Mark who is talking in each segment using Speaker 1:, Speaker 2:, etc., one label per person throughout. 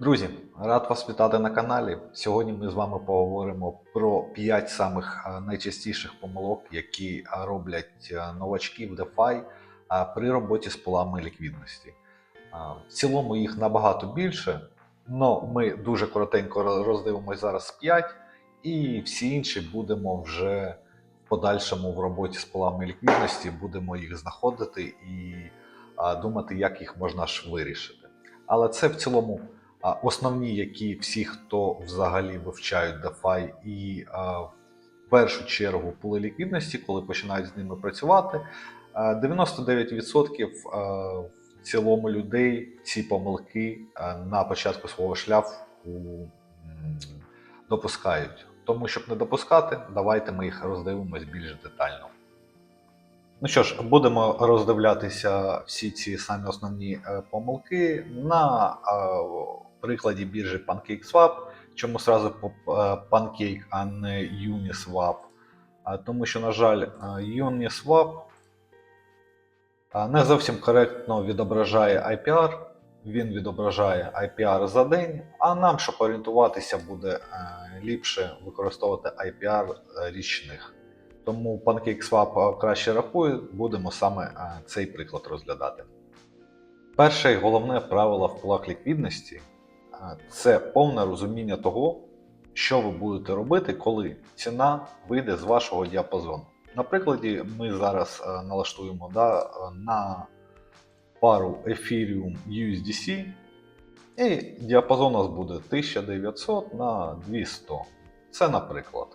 Speaker 1: Друзі, рад вас вітати на каналі. Сьогодні ми з вами поговоримо про 5 самих найчастіших помилок, які роблять новачки в DeFi при роботі з полами ліквідності. В цілому їх набагато більше, але ми дуже коротенько роз- роздивимось зараз 5, і всі інші будемо вже в подальшому в роботі з полами ліквідності, будемо їх знаходити і думати, як їх можна ж вирішити. Але це в цілому основні, які всі, хто взагалі вивчають DeFi і в першу чергу пули ліквідності, коли починають з ними працювати, 99% в цілому людей ці помилки на початку свого шляху допускають. Тому, щоб не допускати, давайте ми їх роздивимось більш детально. Ну що ж, будемо роздивлятися всі ці самі основні е, помилки на прикладі біржі PancakeSwap. Чому сразу е, Pancake, а не Uniswap? Тому що, на жаль, е, Uniswap е, не зовсім коректно відображає IPR. Він відображає IPR за день, а нам, щоб орієнтуватися, буде е, ліпше використовувати IPR річних. Тому PancakeSwap е, краще рахує, будемо саме е, цей приклад розглядати. Перше і головне правило в полах ліквідності е, це повне розуміння того, що ви будете робити, коли ціна вийде з вашого діапазону. На прикладі ми зараз е, налаштуємо да, е, на пару Ethereum USDC, і діапазон у нас буде 1900 на 200. Це наприклад.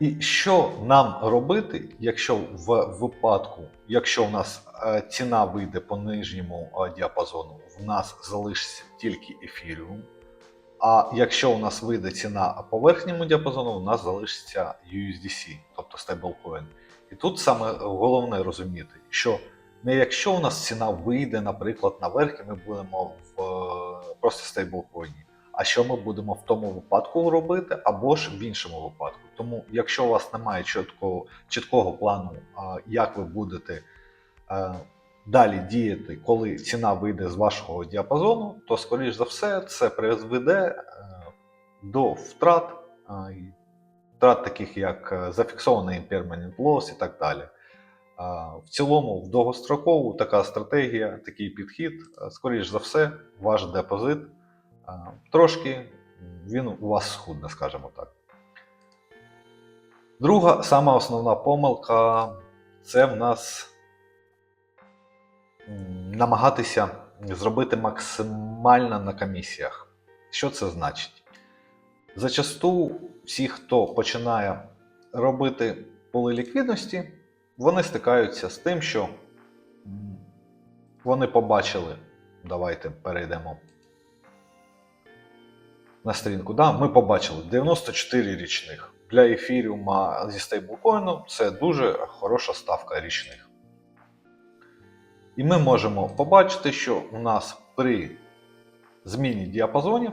Speaker 1: І що нам робити, якщо в випадку, якщо у нас е, ціна вийде по нижньому е, діапазону, в нас залишиться тільки Ethereum, а якщо у нас вийде ціна по верхньому діапазону, у нас залишиться USDC, тобто стейблкоін. І тут саме головне розуміти, що не якщо у нас ціна вийде, наприклад, наверх, і ми будемо в е, просто стейблкоїні, а що ми будемо в тому випадку робити, або ж в іншому випадку. Тому, якщо у вас немає чіткого, чіткого плану, як ви будете е, далі діяти, коли ціна вийде з вашого діапазону, то, скоріш за все, це призведе е, до втрат, втрат таких як е, зафіксований impairment loss і так далі. В цілому, в довгострокову така стратегія, такий підхід, скоріш за все, ваш депозит трошки він у вас схудне, скажімо так. Друга, сама основна помилка це в нас намагатися зробити максимально на комісіях. Що це значить? Зачасту всі, хто починає робити поли ліквідності, вони стикаються з тим, що вони побачили. Давайте перейдемо на сторінку. Да, ми побачили 94 річних. Для ефіріума зі стейблкоїну це дуже хороша ставка річних. І ми можемо побачити, що у нас при зміні діапазонів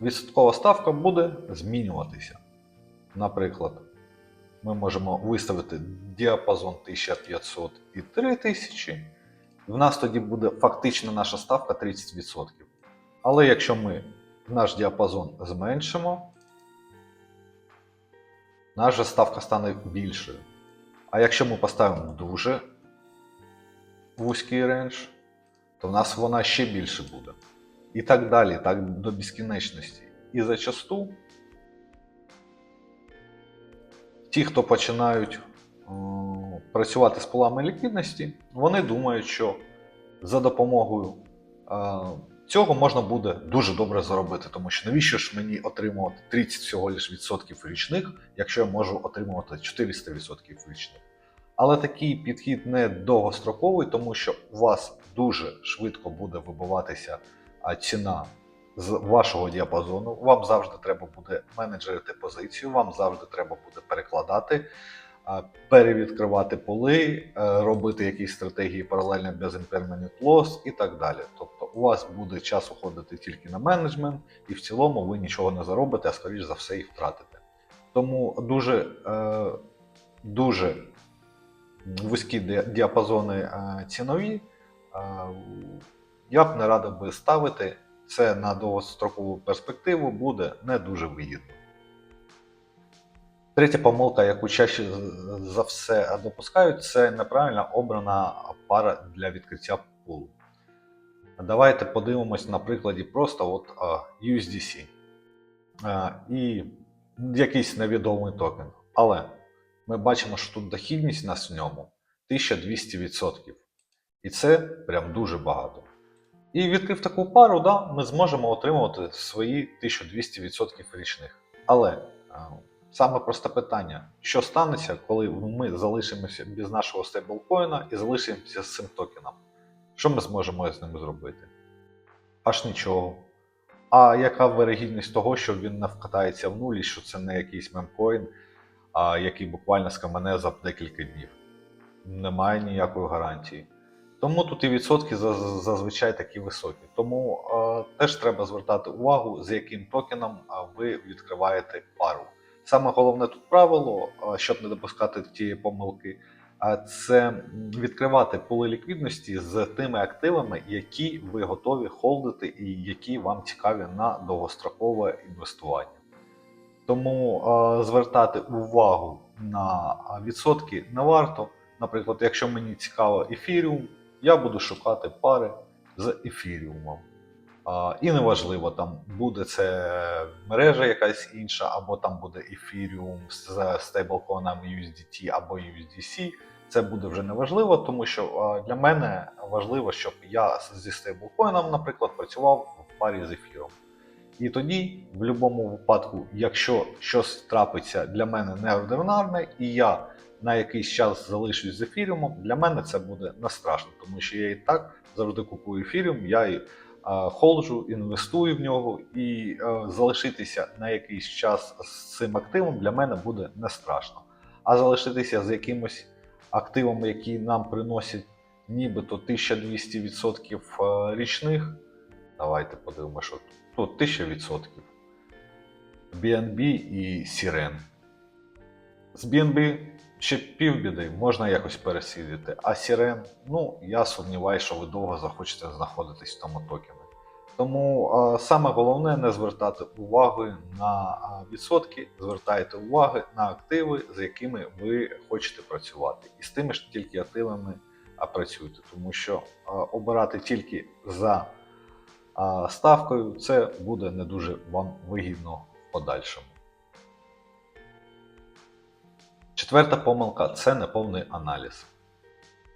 Speaker 1: відсоткова ставка буде змінюватися. Наприклад, ми можемо виставити діапазон 1500 і 3000. В нас тоді буде фактично наша ставка 30%. Але якщо ми наш діапазон зменшимо, наша ставка стане більшою. А якщо ми поставимо дуже вузький рендж, то в нас вона ще більше буде. І так далі, так до безкінечності. І зачасту ті, хто починають працювати з полами ліквідності, вони думають, що за допомогою е, цього можна буде дуже добре заробити, тому що навіщо ж мені отримувати 30 всього лиш відсотків річних, якщо я можу отримувати 400 відсотків річних. Але такий підхід не довгостроковий, тому що у вас дуже швидко буде вибиватися ціна з вашого діапазону. Вам завжди треба буде менеджерити позицію, вам завжди треба буде перекладати, перевідкривати поли, е, робити якісь стратегії паралельно без impermanent loss і так далі. Тобто у вас буде час уходити тільки на менеджмент, і в цілому ви нічого не заробите, а скоріш за все їх втратите. Тому дуже, е, дуже вузькі діапазони е, цінові, я б не радив би ставити. Це на довгострокову перспективу буде не дуже вигідно. Третя помилка, яку чаще за все допускають, це неправильно обрана пара для відкриття пулу. Давайте подивимось на прикладі просто от, USDC і якийсь невідомий токен. Але ми бачимо, що тут дохідність нас в ньому 1200%. І це прям дуже багато. І відкрив таку пару, да, ми зможемо отримувати свої 1200% річних. Але саме просте питання: що станеться, коли ми залишимося без нашого стейблкоїна і залишимося з цим токеном? Що ми зможемо з ним зробити? Аж нічого. А яка вирогідність того, що він не вкатається в нулі, що це не якийсь мемкоін, а який буквально скамене за декілька днів? Немає ніякої гарантії. Тому тут і відсотки зазвичай такі високі. Тому е, теж треба звертати увагу, з яким токеном ви відкриваєте пару. Саме головне тут правило, щоб не допускати тієї помилки, це відкривати пули ліквідності з тими активами, які ви готові холдити і які вам цікаві на довгострокове інвестування. Тому звертати увагу на відсотки не варто. Наприклад, якщо мені цікаво ефіріум, я буду шукати пари з ефіріумом. І неважливо, там буде це мережа якась інша, або там буде ефіріум з стейблконом USDT або USDC. Це буде вже неважливо, тому що для мене важливо, щоб я зі стейблкоїном, наприклад, працював в парі з ефіром. І тоді, в будь-якому випадку, якщо щось трапиться для мене неординарне, і я на якийсь час залишусь з ефіріумом, для мене це буде не страшно, тому що я і так завжди купую ефіріум, я і холджу, інвестую в нього, і е, залишитися на якийсь час з цим активом для мене буде не страшно. А залишитися з якимось активом, які нам приносять нібито 1200% е, річних. Давайте подивимося, що. Тут 1000%. BNB і Siren. З BNB ще півбіди можна якось пересидіти, а Siren, ну я сумніваюся, що ви довго захочете знаходитись в тому токені. Тому е, саме головне не звертати уваги на відсотки, звертайте уваги на активи, з якими ви хочете працювати. І з тими ж тільки активами а, працюйте, тому що е, обирати тільки за е, ставкою це буде не дуже вам вигідно в подальшому. Четверта помилка це неповний аналіз.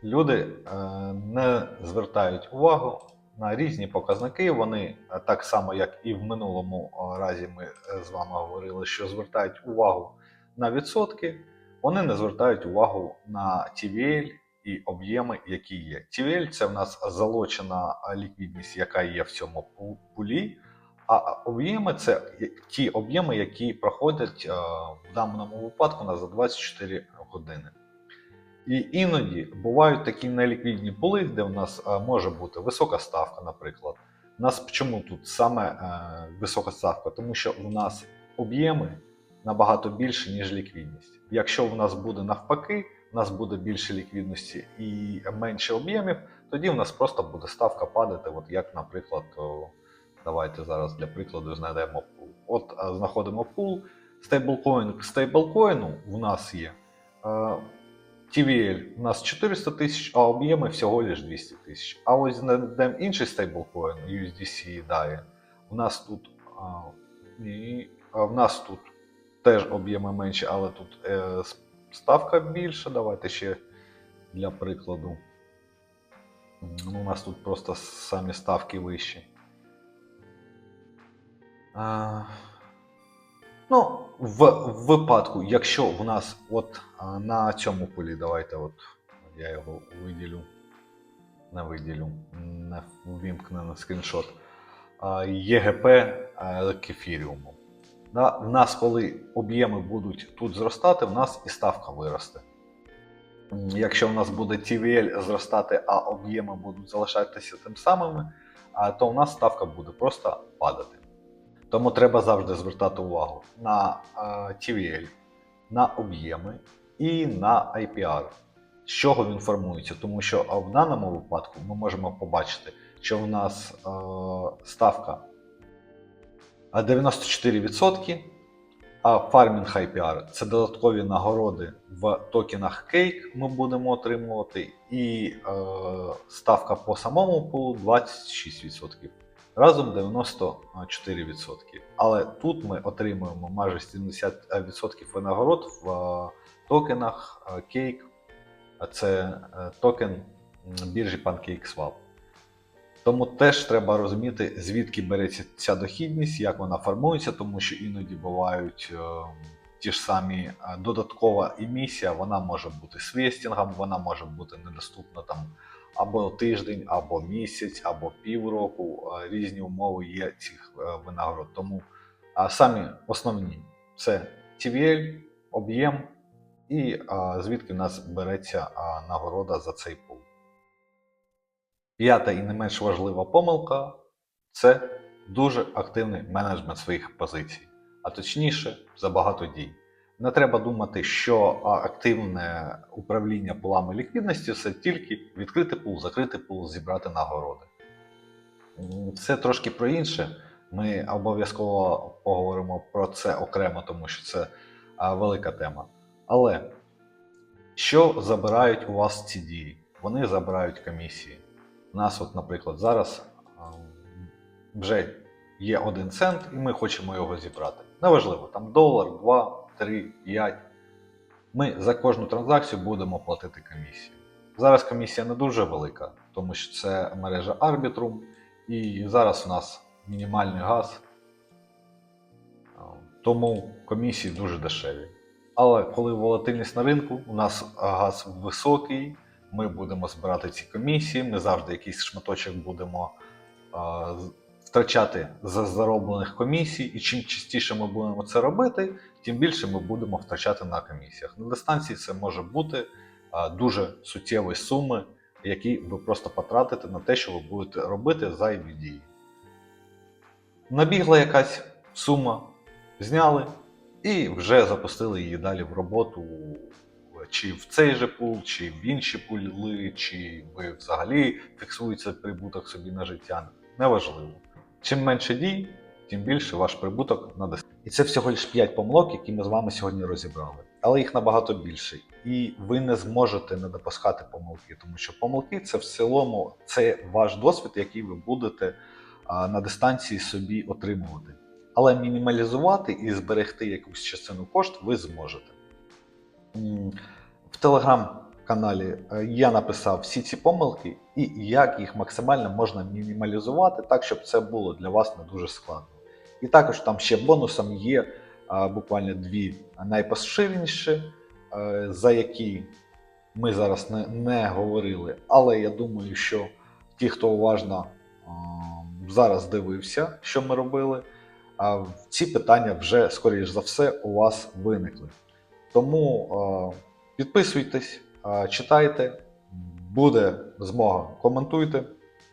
Speaker 1: Люди е, не звертають увагу на різні показники. Вони е, так само, як і в минулому е, разі, ми з вами говорили, що звертають увагу на відсотки, вони не звертають увагу на TVL і об'єми, які є. TVL це в нас залочена ліквідність, яка є в цьому пулі. А об'єми це ті об'єми, які проходять е, в даному випадку на за 24 години. І іноді бувають такі неліквідні пули, де в нас е, може бути висока ставка, наприклад. У нас чому тут саме е, висока ставка? Тому що в нас об'єми набагато більше, ніж ліквідність. Якщо в нас буде навпаки, в нас буде більше ліквідності і менше об'ємів, тоді в нас просто буде ставка падати, от як, наприклад, Давайте зараз для прикладу знайдемо пул. От а, знаходимо пул. Стейблкоін к стейблкоїну в нас є. е, TVL у нас 400 тисяч, а об'єми всього лиш 200 тисяч. А ось знайдемо інший стейблкоін USDC DAI. У нас тут, а, ні, а в нас тут теж об'єми менші, але тут е, ставка більша. Давайте ще для прикладу. У нас тут просто самі ставки вищі. Ну, в, випадку, якщо в нас от на цьому полі, давайте от я його виділю, не виділю, не ввімкну на скріншот. ЄГП а, кефіріуму. Да, в нас, коли об'єми будуть тут зростати, в нас і ставка виросте. Якщо в нас буде TVL зростати, а об'єми будуть залишатися тим самими, то в нас ставка буде просто падати. Тому треба завжди звертати увагу на е, TVL, на об'єми і на IPR. з чого він формується, тому що в даному випадку ми можемо побачити, що в нас е, ставка 94%, а фармінг IPR це додаткові нагороди в токенах Cake ми будемо отримувати, і е, ставка по самому пулу 26%. Разом 94%. Але тут ми отримуємо майже 70% винагород в е, токенах е, Cake. А Це е, токен біржі PancakeSwap. Тому теж треба розуміти, звідки береться ця дохідність, як вона формується, тому що іноді бувають е, ті ж самі е, додаткова емісія, вона може бути свістінгом, вона може бути недоступна там або тиждень, або місяць, або півроку. Різні умови є цих е, винагород. Тому самі основні це TVL, об'єм і звідки в нас береться нагорода за цей пул. П'ята і не менш важлива помилка це дуже активний менеджмент своїх позицій, а точніше, забагато дій. Не треба думати, що активне управління пулами ліквідності це тільки відкрити пул, закрити пул, зібрати нагороди. Це трошки про інше. Ми обов'язково поговоримо про це окремо, тому що це велика тема. Але що забирають у вас ці дії? Вони забирають комісії. У нас, от, наприклад, зараз вже є один цент, і ми хочемо його зібрати. Неважливо, там долар, 2, 3, 5. Ми за кожну транзакцію будемо платити комісію. Зараз комісія не дуже велика, тому що це мережа Arbitrum, і зараз у нас мінімальний газ, тому комісії дуже дешеві. Але коли волатильність на ринку, у нас газ високий, ми будемо збирати ці комісії, ми завжди якийсь шматочок будемо втрачати за зароблених комісій, і чим частіше ми будемо це робити, тим більше ми будемо втрачати на комісіях. На дистанції це може бути дуже суттєві суми, які ви просто потратите на те, що ви будете робити зайві дії. Набігла якась сума, зняли і вже запустили її далі в роботу. Чи в цей же пул, чи в інші пули, чи ви взагалі фіксуєте прибуток собі на життя. Неважливо. Чим менше дій, тим більше ваш прибуток на диск. І це всього лиш 5 помилок, які ми з вами сьогодні розібрали. Але їх набагато більше. І ви не зможете не допускати помилки, тому що помилки це в цілому це ваш досвід, який ви будете на дистанції собі отримувати. Але мінімалізувати і зберегти якусь частину кошт ви зможете. В телеграм-каналі е, я написав всі ці помилки і як їх максимально можна мінімалізувати, так щоб це було для вас не дуже складно. І також там ще бонусом є буквально дві найпоширеніші, е, за які ми зараз не, не говорили. Але я думаю, що ті, хто уважно зараз дивився, що ми робили, ці питання вже, скоріш за все, у вас виникли. Тому е, підписуйтесь, е, читайте, буде змога, коментуйте,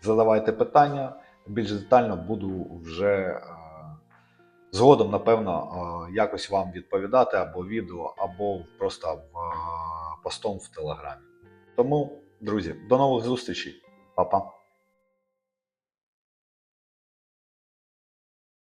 Speaker 1: задавайте питання. Більш детально буду вже згодом, напевно, якось вам відповідати або відео, або просто постом в Телеграмі. Тому, друзі, до нових зустрічей, Па-па.